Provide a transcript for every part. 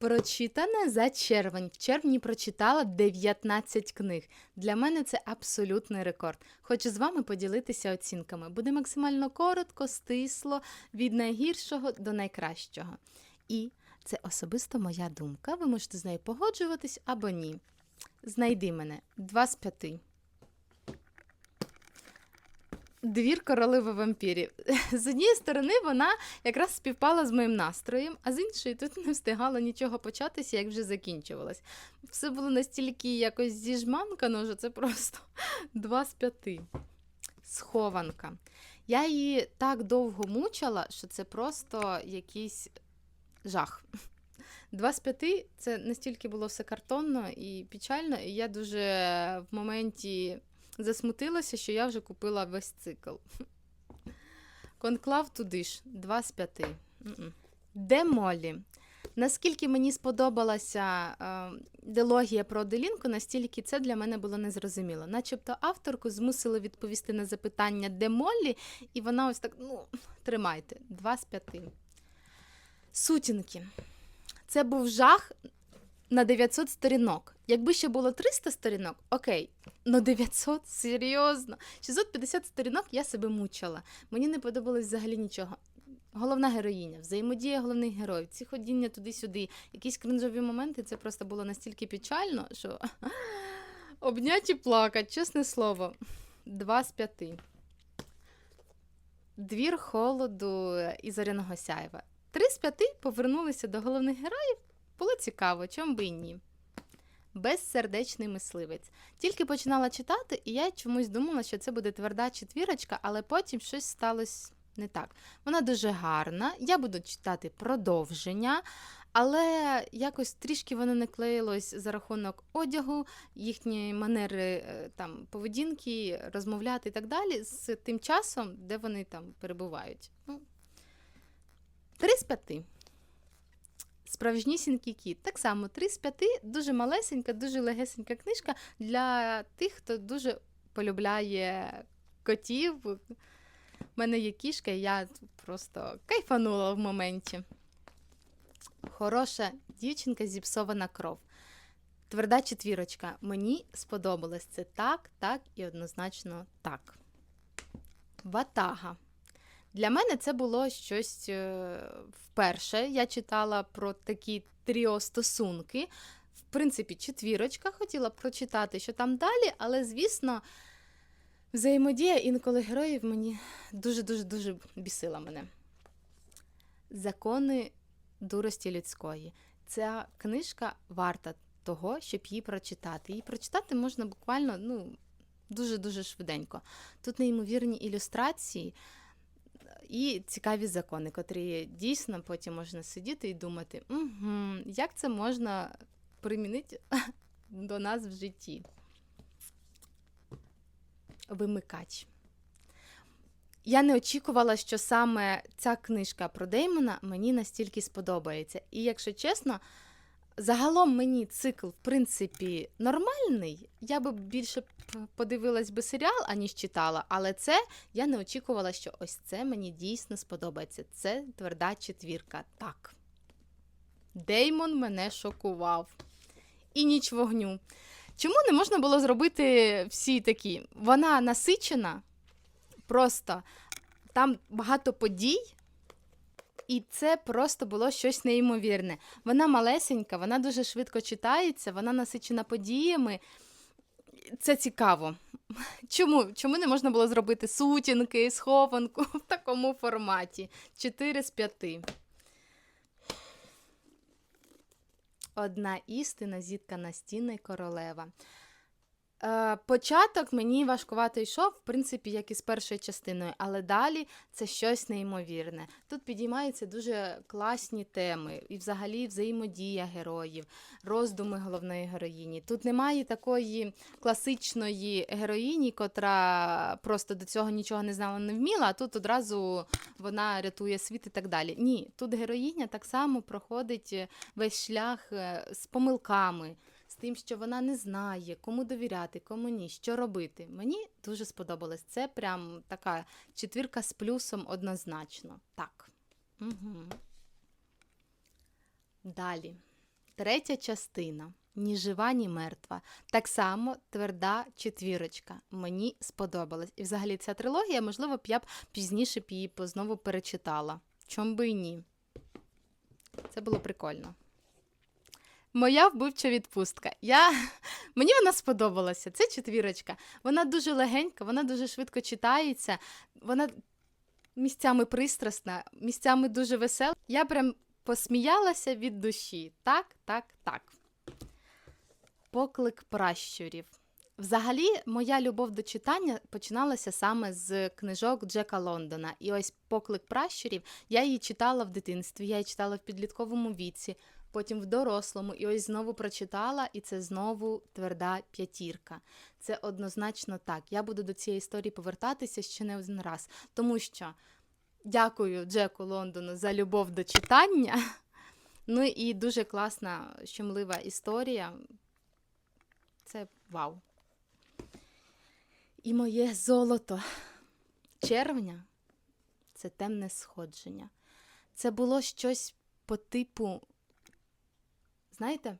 Прочитане за червень. В червні прочитала 19 книг. Для мене це абсолютний рекорд. Хочу з вами поділитися оцінками. Буде максимально коротко, стисло, від найгіршого до найкращого. І це особисто моя думка. Ви можете з нею погоджуватись або ні. Знайди мене 2 з 5. Двір королеви вампірів. З однієї сторони, вона якраз співпала з моїм настроєм, а з іншої тут не встигала нічого початися, як вже закінчувалось. Все було настільки якось зіжманкано, що це просто два з п'яти. Схованка. Я її так довго мучила, що це просто якийсь жах. Два з п'яти це настільки було все картонно і печально, і я дуже в моменті засмутилася, що я вже купила весь цикл. Конклав туди ж, 2 з 5. Де Молі? Наскільки мені сподобалася е, дилогія про Аделінку, настільки це для мене було незрозуміло. Начебто авторку змусили відповісти на запитання, де Моллі, і вона ось так, ну, тримайте, 2 з 5. Сутінки. Це був жах на 900 сторінок. Якби ще було 300 сторінок, окей. Ну 900, серйозно. 650 сторінок я себе мучила. Мені не подобалось взагалі нічого. Головна героїня, взаємодія головних героїв, ці ходіння туди-сюди, якісь кринжові моменти, це просто було настільки печально, що обняті плакать, чесне слово. Два з п'яти. Двір холоду і Зоряного Сяєва. Три з п'яти повернулися до головних героїв. Було цікаво, чому би і ні. Безсердечний мисливець. Тільки починала читати, і я чомусь думала, що це буде тверда четвірочка, але потім щось сталося не так. Вона дуже гарна. Я буду читати продовження, але якось трішки воно не клеїлось за рахунок одягу, їхні манери е, там, поведінки, розмовляти і так далі з тим часом, де вони там перебувають. Ну, Три з п'яти. Справжнісінький кіт. Так само 3 з 5, дуже малесенька, дуже легесенька книжка для тих, хто дуже полюбляє котів. У мене є кішка, і я просто кайфанула в моменті. Хороша дівчинка, зіпсована кров. Тверда четвірочка. Мені сподобалось це так, так і однозначно так. Ватага. Для мене це було щось е, вперше. Я читала про такі тріо стосунки. В принципі, четвірочка хотіла прочитати, що там далі, але, звісно, взаємодія інколи героїв мені дуже-дуже дуже бісила мене. Закони дурості людської. Ця книжка варта того, щоб її прочитати. Її прочитати можна буквально ну, дуже-дуже швиденько. Тут неймовірні ілюстрації і цікаві закони, котрі дійсно потім можна сидіти і думати, угу, як це можна примінити до нас в житті. Вимикач. Я не очікувала, що саме ця книжка про Деймона мені настільки сподобається. І, якщо чесно, загалом мені цикл, в принципі, нормальний. Я би більше подивилась би серіал, аніж читала, але це я не очікувала, що ось це мені дійсно сподобається. Це тверда четвірка. Так. Деймон мене шокував. І ніч вогню. Чому не можна було зробити всі такі? Вона насичена, просто там багато подій. І це просто було щось неймовірне. Вона малесенька, вона дуже швидко читається, вона насичена подіями. Це цікаво. Чому Чому не можна було зробити сутінки, схованку в такому форматі? 4 з 5. Одна істина, зіткана стіни королева. Е, початок мені важкувато йшов, в принципі, як і з першою частиною, але далі це щось неймовірне. Тут підіймаються дуже класні теми, і взагалі взаємодія героїв, роздуми головної героїні. Тут немає такої класичної героїні, котра просто до цього нічого не знала, не вміла, а тут одразу вона рятує світ і так далі. Ні, тут героїня так само проходить весь шлях е, з помилками тим, що вона не знає, кому довіряти, кому ні, що робити. Мені дуже сподобалось. Це прям така четвірка з плюсом однозначно. Так. Угу. Далі. третя частина. Ні жива, ні мертва. Так само тверда четвірочка. Мені сподобалась. І взагалі ця трилогія, можливо, б я б пізніше б її знову перечитала. Чом би і ні. Це було прикольно. Моя вбивча відпустка. Я... Мені вона сподобалася. Це четвірочка. Вона дуже легенька, вона дуже швидко читається, вона місцями пристрасна, місцями дуже весела. Я прям посміялася від душі. Так, так, так. Поклик пращурів. Взагалі, моя любов до читання починалася саме з книжок Джека Лондона. І ось поклик пращурів я її читала в дитинстві, я її читала в підлітковому віці, потім в дорослому, і ось знову прочитала, і це знову тверда п'ятірка. Це однозначно так. Я буду до цієї історії повертатися ще не один раз, тому що дякую Джеку Лондону за любов до читання. Ну і дуже класна, щемлива історія. Це вау. І моє золото червня це темне сходження. Це було щось по типу, знаєте,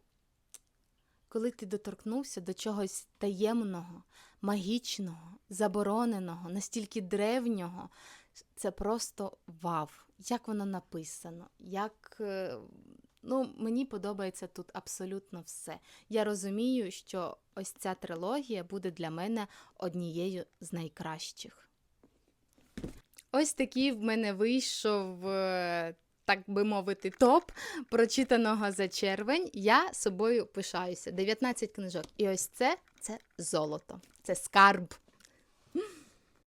коли ти доторкнувся до чогось таємного, магічного, забороненого, настільки древнього, це просто вау. Як воно написано, як. е, Ну, мені подобається тут абсолютно все. Я розумію, що ось ця трилогія буде для мене однією з найкращих. Ось такий в мене вийшов, е, так би мовити, топ прочитаного за червень. Я собою пишаюся. 19 книжок. І ось це це золото, це скарб.